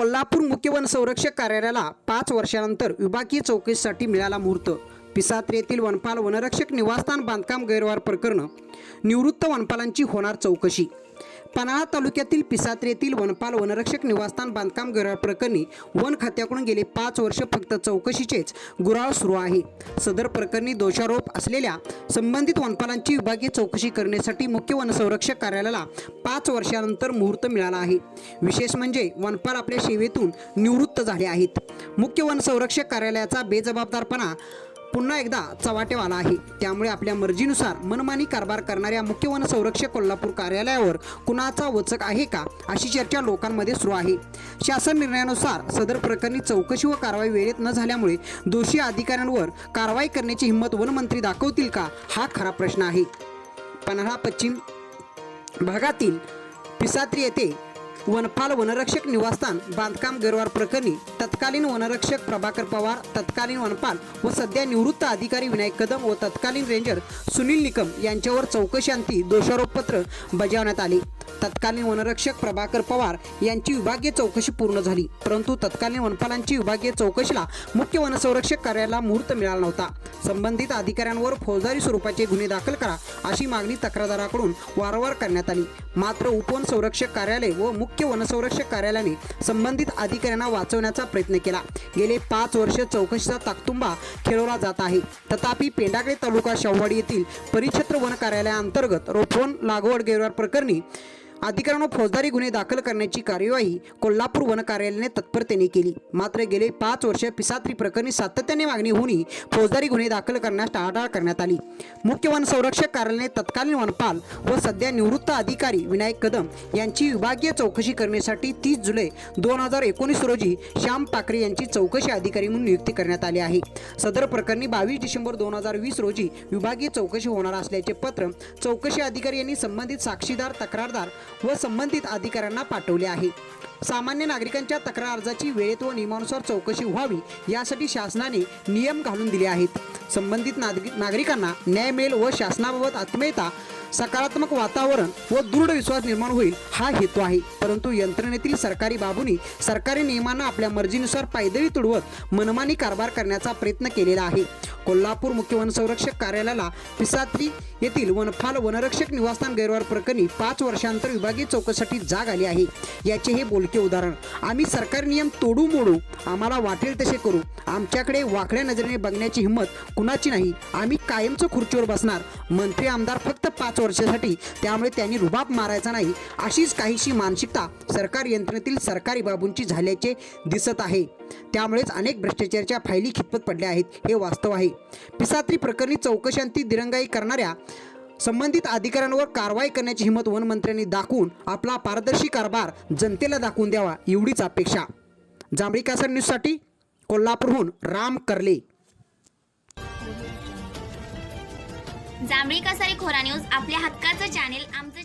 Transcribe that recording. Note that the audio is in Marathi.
कोल्हापूर मुख्य वन संरक्षक कार्यालयाला पाच वर्षानंतर विभागीय चौकशीसाठी मिळाला मुहूर्त. पिसात्र येथील वनपाल वनरक्षक निवासस्थान बांधकाम गैरव्यवहार प्रकरण निवृत्त वनपालांची होणार चौकशी. पन्हाळा तालुक्यातील पिसात्र येथील वनपाल वनरक्षक निवासस्थान बांधकाम गैरव्यवहार प्रकरणी वन खात्याकडून गेले पाच वर्ष फक्त चौकशीचेच गुराळ सुरू आहे. सदर प्रकरणी दोषारोप असलेल्या संबंधित वनपालांची विभागीय चौकशी करण्यासाठी मुख्य वनसंरक्षक कार्यालयाला पाच वर्षानंतर मुहूर्त मिळाला आहे. विशेष म्हणजे वनपाल आपल्या सेवेतून निवृत्त झाले आहेत. मुख्य वनसंरक्षक कार्यालयाचा बेजबाबदारपणा पुन्हा एकदा चवाटेवाला आला आहे. त्यामुळे आपल्या मर्जीनुसार मनमानी कारभार करणाऱ्या मुख्य वन संरक्षक कोल्हापूर कार्यालयावर कुणाचा वचक आहे का अशी चर्चा लोकांमध्ये सुरू आहे. शासन निर्णयानुसार सदर प्रकरणी चौकशी व कारवाई वेळेत न झाल्यामुळे दोषी अधिकाऱ्यांवर कारवाई करण्याची हिंमत वनमंत्री दाखवतील का हा खरा प्रश्न आहे. पन्हाळा पश्चिम भागातील पिसात्री येथे वनपाल वनरक्षक निवासस्थान बांधकाम गैरवार प्रकरणी तत्कालीन वनरक्षक प्रभाकर पवार तत्कालीन वनपाल व सध्या निवृत्त अधिकारी विनायक कदम व तत्कालीन रेंजर सुनील निकम यांच्यावर चौकशांती दोषारोपपत्र बजावण्यात आले. तत्कालीन वनरक्षक प्रभाकर पवार यांची विभागीय चौकशी पूर्ण झाली. परंतु तत्कालीन वनपालांची विभागीय चौकशीला मुख्य वनसंरक्षक कार्यालयाला मुहूर्त मिळाला नव्हता. संबंधित अधिकाऱ्यांवर फौजदारी स्वरूपाचे गुन्हे दाखल करा अशी मागणी तक्रारदाराकडून वारंवार करण्यात आली. मात्र उपवन संरक्षक कार्यालय व मुख्य वनसंरक्षक कार्यालयाने संबंधित अधिकाऱ्यांना वाचवण्याचा प्रयत्न केला. गेले पाच वर्ष चौकशीचा ताकतुंबा खेळवला जात आहे. तथापि पेंडाकडे तालुका शाहवाडी येथील परिक्षेत्र वन कार्यालयाअंतर्गत रोपवन लागवड गैरवार प्रकरणी अधिकाऱ्यांवर फौजदारी गुन्हे दाखल करण्याची कार्यवाही कोल्हापूर वन कार्यालयाने तत्परतेने केली. मात्र गेले पाच वर्ष पिसात्री प्रकरणी सातत्याने मागणी होऊनही फौजदारी गुन्हे दाखल करण्यास टाळाटाळ करण्यात आली. मुख्य वन संरक्षक कार्यालयाने तत्कालीन वनपाल व सध्या निवृत्त अधिकारी विनायक कदम यांची विभागीय चौकशी करण्यासाठी तीस जुलै दोन हजार एकोणीस रोजी श्याम पाकरे यांची चौकशी अधिकारी म्हणून नियुक्ती करण्यात आली आहे. सदर प्रकरणी बावीस डिसेंबर दोन हजार वीस रोजी विभागीय चौकशी होणार असल्याचे पत्र चौकशी अधिकारी यांनी संबंधित साक्षीदार तक्रारदार व संबंधित अधिकाऱ्यांना पाठवले आहे. सामान्य नागरिकांच्या तक्रार अर्जाची वेळेत व नियमानुसार चौकशी व्हावी यासाठी शासनाने नियम घालून दिले आहेत. संबंधित नागरिक नागरिकांना न्याय मिळेल व शासनाबाबत आत्मीयता सकारात्मक वातावरण व दृढ विश्वास निर्माण होईल हा हेतू आहे. परंतु यंत्रणेतील सरकारी बाबूंनी सरकारी नियमांना आपल्या मर्जीनुसार पायदळी तुडवत मनमानी कारभार करण्याचा प्रयत्न केलेला आहे. कोल्हापूर मुख्य वनसंरक्षक कार्यालयाला पिसात्री येथील वनफाल वनरक्षक निवासस्थान गैरवार प्रकरणी पाच वर्षांतर विभागीय चौकशीसाठी जाग आली आहे. याचे हे बोलके उदाहरण आम्ही सरकारी नियम तोडू मोडू आम्हाला वाटेल तसे करू. आमच्याकडे वाकड्या नजरेने बघण्याची हिंमत कुणाची नाही? आम्ही कायमचं खुर्चीवर बसणार. मंत्री आमदार फक्त पाच वर्षासाठी. त्यामुळे त्यांनी रुबाब मारायचा नाही. अशीच काहीशी मानसिकता सरकार यंत्रणेतील सरकारी बाबूंची झाल्याचे दिसत आहे. त्यामुळेच अनेक भ्रष्टाचाराच्या फायली खितपत पडल्या आहेत हे वास्तव आहे. पिसात्री प्रकरणी चौकशांती दिरंगाई करणाऱ्या संबंधित अधिकाऱ्यांवर कारवाई करण्याची हिंमत वनमंत्र्यांनी दाखवून आपला पारदर्शी कारभार जनतेला दाखवून द्यावा एवढीच अपेक्षा. जांभळी कासर न्यूजसाठी कोल्हापूरहून राम करले. जांभळी कसारी खोरा न्यूज आपल्या हक्काचं चॅनेल आमचं